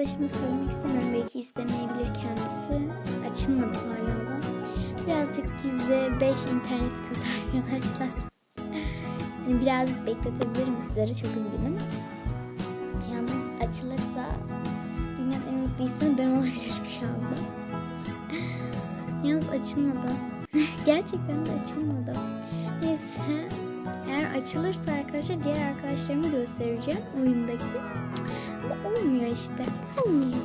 arkadaşıma söylemek istemiyorum. Belki istemeyebilir kendisi. Açılmadı hala da. Birazcık yüzde beş internet kötü arkadaşlar. Yani birazcık bekletebilirim sizlere. Çok üzgünüm. Yalnız açılırsa dünyanın en mutlu insanı ben olabilirim şu anda. Yalnız açılmadı. Gerçekten de açılmadı. Neyse. Eğer açılırsa arkadaşlar diğer arkadaşlarımı göstereceğim oyundaki. Ama olmuyor işte. Olmuyor.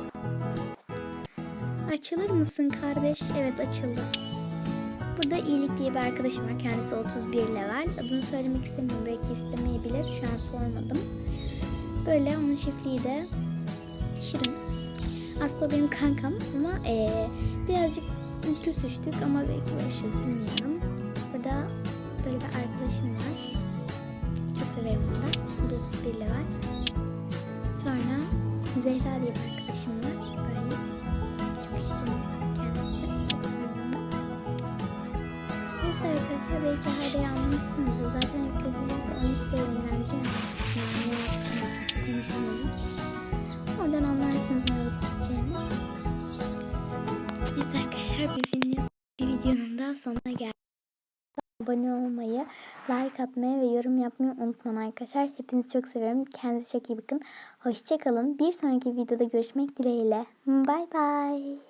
Açılır mısın kardeş? Evet açıldı. Burada iyilik diye bir arkadaşım var. Kendisi 31 level. Adını söylemek istemiyorum. Belki istemeyebilir. Şu an sormadım. Böyle onun şifliği de Şirin. Aslında benim kankam ama eee, birazcık küsüştük ama belki barışırız bilmiyorum. Burada böyle bir arkadaşım var. Severim onu da. O da 31 level. Sonra Zehra diye bir arkadaşım var. Böyle çok şirin kendisi de. Çok severim onu. Neyse arkadaşlar belki hala anlamışsınızdır. Zaten Yani ne yapacağını konuşamadım. Oradan anlarsınız ne olup biteceğini. Neyse arkadaşlar bir, video, bir videonun daha sonuna geldik. Abone olmayı, like atmayı ve yorum yapmayı unutmayın arkadaşlar. Hepinizi çok seviyorum. Kendinize çok iyi bakın. Hoşçakalın. Bir sonraki videoda görüşmek dileğiyle. Bay bay.